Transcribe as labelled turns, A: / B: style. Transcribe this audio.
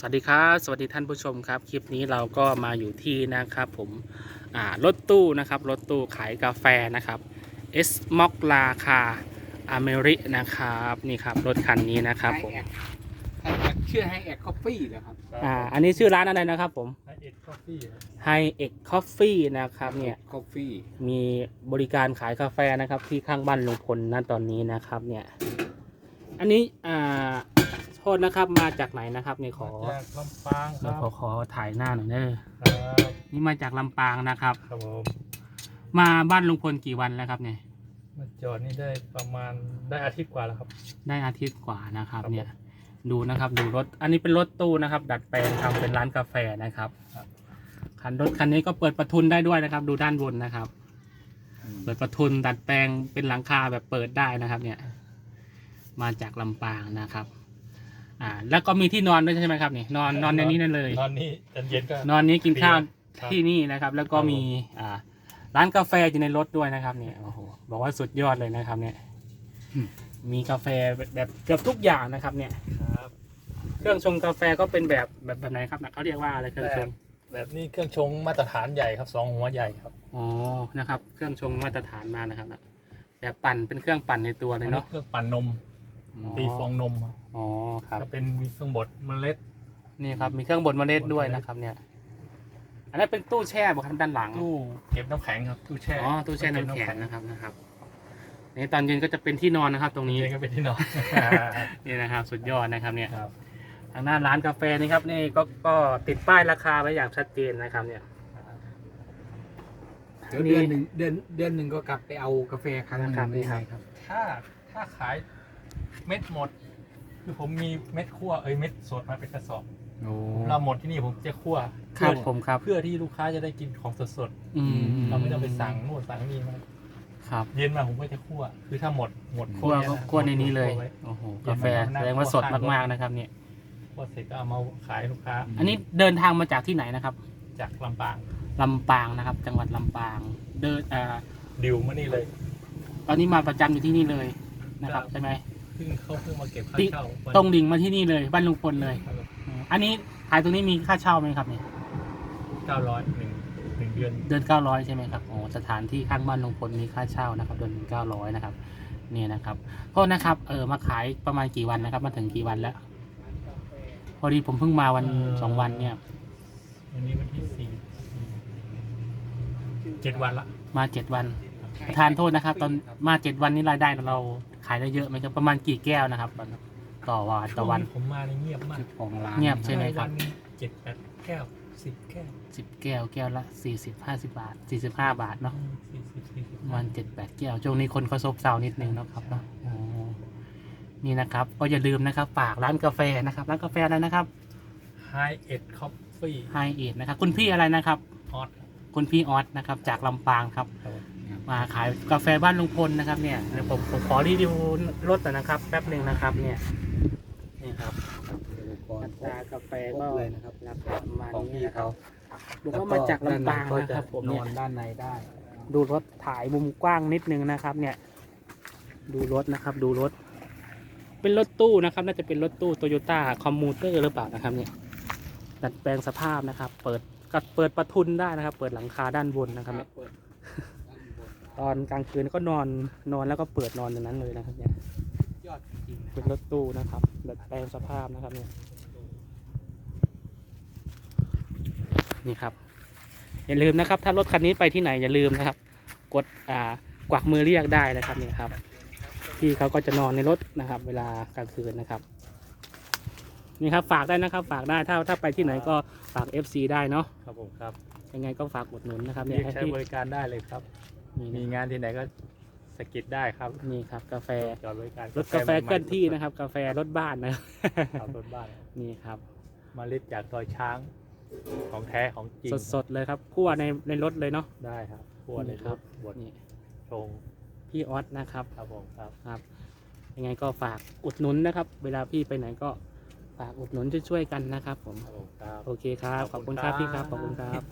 A: สวัสดีครับสวัสดีท่านผู้ชมครับคลิปนี้เราก็มาอยู่ที่นะครับผมอ่ารถตู้นะครับรถตู้ขายกาแฟนะครับเอสม็อกลาคาอเมรินะครับนี่ครับรถคันนี้นะครับผม
B: ไฮแอดชื่อไฮแอดคอฟฟี่เหรอครับ
A: อ่าอันนี้ชื่อร้านอะไรนะครับผม
C: ไฮเอ็ดคอฟฟี่
A: ไฮเอ็กคอฟฟี่นะครับเนี่ย
B: คอฟฟี่
A: มีบริการขายกาแฟนะครับที่ข้างบ้านลุงพลณตอนนี้นะครับเนี่ยอันนี้อ่าโท ษนะครับมาจากไหนนะครับนี่ขอ
C: จากลำปางค
A: เรา
C: รับ
A: ขอขอถ่ายหน้าหน่อยเด้อ
C: ครับ
A: นี่มาจากลำปางนะครับ
C: ครับผม
A: มาบ้านลุงพลกี่วันแล้วครับเนี่ย
C: มาจอดนี่ได้ประมาณได้อาทิตย์กว่าแล้วครับ
A: ได้อาทิตย์กว่านะครับ
C: ครับ
A: เนี่ยดูนะครับดูรถอันนี้เป็นรถตู้นะครับ ดัดแปลงทำเป็นร้านกาแฟนะครับ คันรถคันนี้ก็เปิดประทุนได้ด้วยนะครับ ดูด้านบนนะครับ เปิดประทุนดัดแปลงเป็นหลังคาแบบเปิดได้นะครับ เนี่ย มาจากลำปางนะครับ อ่า แล้วก็มีที่นอนด้วยใช่ไหมครับนี่นอนนอนในนี้นั่นเลย
C: นอนนี่ตอนเย็นก็
A: นอนนี้กินข้าว
C: ครับ
A: ที่นี่นะครับ แล้วก็
C: ครับผม
A: มีอ่า ร้านกาแฟอยู่ในรถด้วยนะครับเนี่ยโอ้โหบอกว่าสุดยอดเลยนะครับ เนี่ยมีกาแฟแบบแบบเกือบทุกอย่างนะครับ เนี่ย
C: ครับ
A: เครื่องชงกาแฟก็เป็นแบบแบบแบบไหนครับเขาเรียกว่าอะไรเครื่องชง
C: แบบนี้เครื่องชงมาตรฐานใหญ่ครับสองหัวใหญ่ครับ
A: อ๋อนะครับ เครื่องชงมาตรฐานมานะครับแบบปั่นเป็นเครื่องปั่นในตัวเลยเนาะ
C: เครื่องปั่นนม ตีฟองนม
A: อ๋อครับ
C: ก็เป็นมีเครื่องบดเมล็ด
A: นี่ครับมีเครื่องบดเมล็ดด้วยนะครับ เนี่ย อันนั้นเป็นตู้แช่บอกครับด้านหลัง
C: ตู้เก็บน้ำแข็งครับตู้แช่
A: อ๋อตู้แช่น้ำแข็งนะครับนะครับนี่ตอนเย็นก็จะเป็นที่นอนนะครับ ตรงนี้
C: นี่ก็เป็นที่นอน
A: นี่นะครับ สุดยอดนะครับ เนี่ย
C: ครับ
A: ทางหน้าร้านกาแฟนี่ครับ นี่ก็ก็ติดป้ายราคาไว้อย่างชัดเจนนะครับ เนี่ย
B: เดี๋ยวเดือนหนึ่งเดือนเดือนหนึ่งก็กลับไปเอากาแฟครั้งหนึ่ง
A: ครับ
B: ไม่
A: นี่ครั
B: ใช่
A: บ
B: ครับ
C: ถ้าถ้าขาย เม็ดหมด คือผมมีเม็ดคั่วเอ้ยเม็ดสดมาเป็นกระสอบ
B: โอ้
C: เราหมดที่นี่ผมจะคั่ว
A: ครับ
C: เพื่อ
A: ผมครับ
C: เพื่อที่ลูกค้าจะได้กินของสด
A: อืม
C: ๆเราไม่ต้องไปสั่งนู่นสั่งนี่มา
A: ครับ
C: เย็นมาผมก็จะคั่ว คือถ้าหมดหมด
A: คั่ว
C: เย
A: ก็
C: นะ
A: คั่วในนี้เลย
C: คั่วไว้
A: โอ้โห
C: เย็
A: กานแฟ
C: มา
A: แสดงว่าสดมากๆนะครับเนี่ย
C: คั่วเสร็จก็เอามาขายลูกค้า
A: อันนี้เดินทางมาจากที่ไหนนะครับ
C: จากลำปาง
A: ลำปางนะครับ จังหวัดลำปาง เดินอ่า
C: ดิวมานี่เลย
A: ตอนนี้มาประจำอยู่ที่นี่เลยนะครับ
C: ครับ
A: ใช่ไหม
C: เพิ่งเขาเพิ่งมาเก็บค่า
A: ที่
C: เช่า
A: ตรงดิ่งมาที่นี่เลยบ้านลุงพลเลย
C: ครับ
A: อืมอันนี้ขายตรงนี้มีค่าเช่าไหมครับเนี่ย
C: เก้าร้อยหนึ่งหนึ่งเดือน
A: เดือนเก้าร้อยใช่ไหมครับโอ้สถานที่ข้างบ้านลุงพลมีค่าเช่านะครับ เดือนเก้าร้อยนะครับนี่นะครับโทษนะครับเออมาขายประมาณกี่วันนะครับ มาถึงกี่วันแล้ว พอดีผมเพิ่งมาวันสองวันเนี่ย
C: วันนี้วันที่สี่เจ็ดวันละ
A: มาเจ็ดวันทานโทษนะครับ ตอนมาเจ็ดวันนี้รายได้เรา ขายได้เยอะไหมครับ ประมาณกี่แก้วนะครับ ต่อวันต่อวัน
C: ช่งผมมาในเงียบมาก
B: ของร้าน
A: เงียบใช่ไหมครับ
C: วันหนึ่งเจ็ดแปดแก้วสิบแก้ว
A: สิบแก้วแก้วละสี่สิบห้าสิบาทสี่สิบห้าบาทเนาะ
C: สี่สิบสี่สิบ
A: ประมันเจ็ดแปดแก้วช่วงนี้คนเขาซบเซานิดนึงเนาะครับเนาะอ๋อนี่นะครับ ก็อย่าลืมนะครับฝากร้านกาแฟนะครับ ร้านกาแฟอะไรนะครับ
C: ไฮเอ็ดคอฟฟี่
A: ไฮเอ็ดนะครับ คุณพี่อะไรนะครับ
C: ฮอต
A: คุณพี่ออสนะครับ จากลำปางครับ มาขายกาแฟบ้านลุงพลนะครับเนี่ยเดี๋ยวผมผมขอรีวิวรถหน่อยนะครับแป๊บหนึ่งนะครับเนี่ยนี่ครับ
B: ก่อน
A: อัตรากาแฟ
B: คร
A: ก็
B: บเลยนะครับ
A: ราคาประมาณ
B: ของ
A: นี้
B: พี่
A: นะครับ
B: เขา
A: บอกว่ามาจากลำปาง
B: ก็
A: นะ
B: จะ
A: ครับผม
B: น
A: เนี่
B: อย นด้านในได้
A: ดูรถถ่ายมุมกว้างนิดนึงนะครับ เนี่ย ดูรถนะครับ ดูรถ เป็นรถตู้นะครับ น่าจะเป็นรถตู้โตโยต้าคอมมูเตอร์หรือเปล่านะครับ เนี่ยดัดแปลงสภาพนะครับ เปิดกัดเปิดประทุนได้นะครับ เปิดหลังคาด้านบนนะครับเนี่ย
B: เปิด
A: ตอนกลางคืนก็นอนนอนแล้วก็เปิดนอนอย่างนั้นเลยนะครับเนี่ย
B: ยอดจริง
A: เป็นรถตู้นะครับดัดแปลงสภาพนะครับเนี่ยนี่ครับ อย่าลืมนะครับ ถ้ารถคันนี้ไปที่ไหนอย่าลืมนะครับ กดอ่ากวักมือเรียกได้นะครับเนี่ยครับพี่เขาก็จะนอนในรถนะครับ เวลากลางคืนนะครับ นี่ครับฝากได้นะครับ ฝากได้ถ้าถ้าไปที่ไหนก็ฝาก FC ได้เนาะ
C: ครับผมครับ
A: ยังไงก็ฝากอุดหนุนนะครับ
C: เรี
A: เนี่ย
C: ยก
A: ให้
C: ใช้
A: พี่
C: บริการได้เลยครับ
A: นี่
C: มี
A: นะ
C: งานที่ไหนก็สกิดได้ครับ
A: นี่ครับกาแฟ
C: จอดบริการ
A: รถกาแฟเคลื่อนที่นะครับ กาแฟรถบ้านนะครับ
C: ขับรถบ้าน
A: นี่ครับ
C: มาลิดจากดอยช้าง ของแท้ของจริง
A: สดๆเลยครับคั่วในในรถเลยเนาะ
C: ได้ครับพวกใน
A: นี่ค
C: ร
A: รับ
C: ถบด
A: นี่
C: ชง
A: พี่ออสนะครับ
C: ครับผมครับ
A: ครับยังไงก็ฝากอุดหนุนนะครับ เวลาพี่ไปไหนก็ฝากอุดหนุนช่วยๆกันนะครับ ผม
C: ครับผมครับ
A: โอเคครับขอบคุณครับพี่ครับขอบคุณครับ